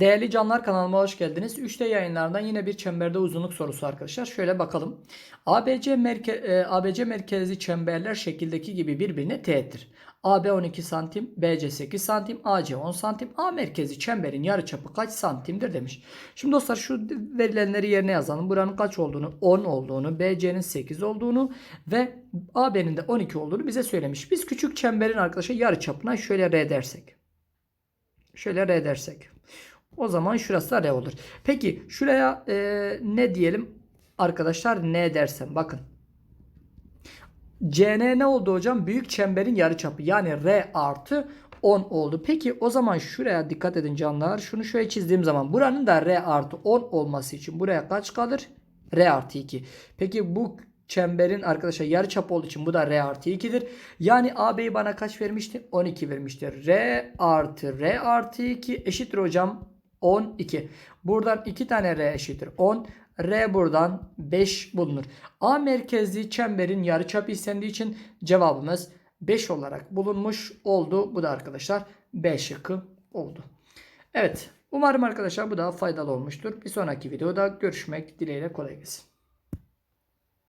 Değerli canlar kanalıma hoş geldiniz. 3D yayınlarından yine bir çemberde uzunluk sorusu arkadaşlar. Şöyle bakalım. ABC, merke, e, ABC merkezli çemberler şekildeki gibi birbirine teğettir. AB 12 santim, BC 8 santim, AC 10 santim. A merkezi çemberin yarıçapı kaç santimdir demiş. Şimdi dostlar şu verilenleri yerine yazalım. Buranın kaç olduğunu, 10 olduğunu, BC'nin 8 olduğunu ve AB'nin de 12 olduğunu bize söylemiş. Biz küçük çemberin arkadaşlar yarıçapına şöyle R dersek. Şöyle R dersek. O zaman şurası da R olur. Peki şuraya e, ne diyelim? Arkadaşlar ne dersem bakın. CN ne oldu hocam? Büyük çemberin yarıçapı. Yani R artı 10 oldu. Peki o zaman şuraya dikkat edin canlar. Şunu şöyle çizdiğim zaman buranın da R artı 10 olması için buraya kaç kalır? R artı 2. Peki bu çemberin arkadaşlar yarıçapı olduğu için bu da R artı 2'dir. Yani AB'yi bana kaç vermişti? 12 vermiştir. R artı R artı 2 eşittir hocam 12. Buradan 2 tane R eşittir 10. R buradan 5 bulunur. A merkezli çemberin yarıçapı istendiği için cevabımız 5 olarak bulunmuş oldu. Bu da arkadaşlar B şıkkı oldu. Evet. Umarım arkadaşlar bu da faydalı olmuştur. Bir sonraki videoda görüşmek dileğiyle kolay gelsin.